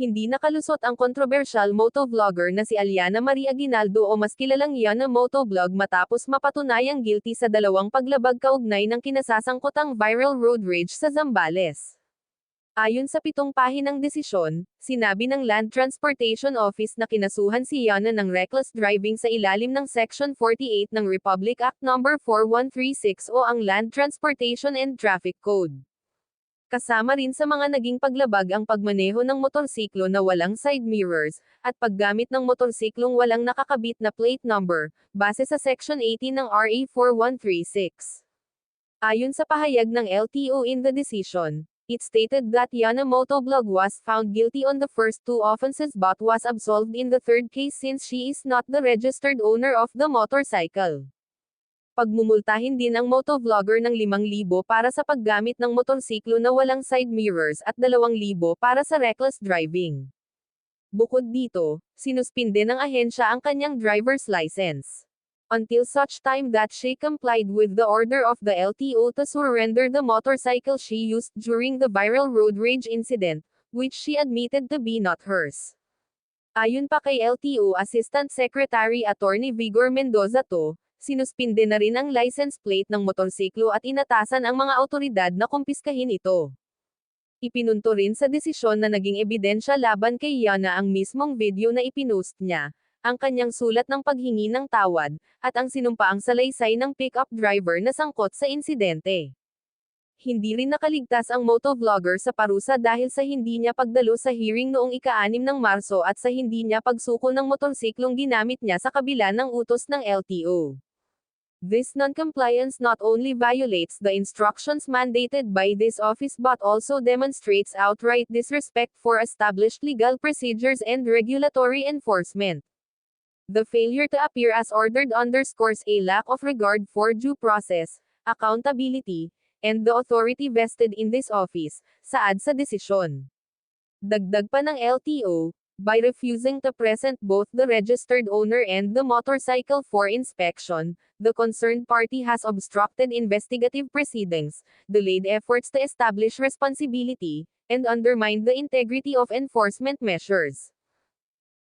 Hindi nakalusot ang kontrobersyal motovlogger na si Aliana Marie Aguinaldo o mas kilalang Yana Motovlog matapos mapatunayang guilty sa dalawang paglabag kaugnay ng kinasasangkotang viral road rage sa Zambales. Ayon sa pitong pahinang desisyon, sinabi ng Land Transportation Office na kinasuhan si Yana ng reckless driving sa ilalim ng Section 48 ng Republic Act No. 4136 o ang Land Transportation and Traffic Code. Kasama rin sa mga naging paglabag ang pagmaneho ng motorsiklo na walang side mirrors, at paggamit ng motorsiklong walang nakakabit na plate number, base sa Section 18 ng RA 4136. Ayon sa pahayag ng LTO in the decision, it stated that Yana Motovlog was found guilty on the first two offenses but was absolved in the third case since she is not the registered owner of the motorcycle pagmumultahin din ang motovlogger ng 5,000 para sa paggamit ng motorsiklo na walang side mirrors at 2,000 para sa reckless driving. Bukod dito, sinuspinde ng ahensya ang kanyang driver's license. Until such time that she complied with the order of the LTO to surrender the motorcycle she used during the viral road rage incident, which she admitted to be not hers. Ayon pa kay LTO Assistant Secretary Attorney Vigor Mendoza to, sinuspinde na rin ang license plate ng motorsiklo at inatasan ang mga autoridad na kumpiskahin ito. Ipinunto rin sa desisyon na naging ebidensya laban kay Yana ang mismong video na ipinost niya, ang kanyang sulat ng paghingi ng tawad, at ang sinumpaang salaysay ng pickup driver na sangkot sa insidente. Hindi rin nakaligtas ang motovlogger sa parusa dahil sa hindi niya pagdalo sa hearing noong ika-6 ng Marso at sa hindi niya pagsuko ng motorsiklong ginamit niya sa kabila ng utos ng LTO. This non-compliance not only violates the instructions mandated by this office but also demonstrates outright disrespect for established legal procedures and regulatory enforcement. The failure to appear as ordered underscores a lack of regard for due process, accountability, and the authority vested in this office, saad sa desisyon. Dagdag pa ng LTO, by refusing to present both the registered owner and the motorcycle for inspection, the concerned party has obstructed investigative proceedings, delayed efforts to establish responsibility, and undermined the integrity of enforcement measures.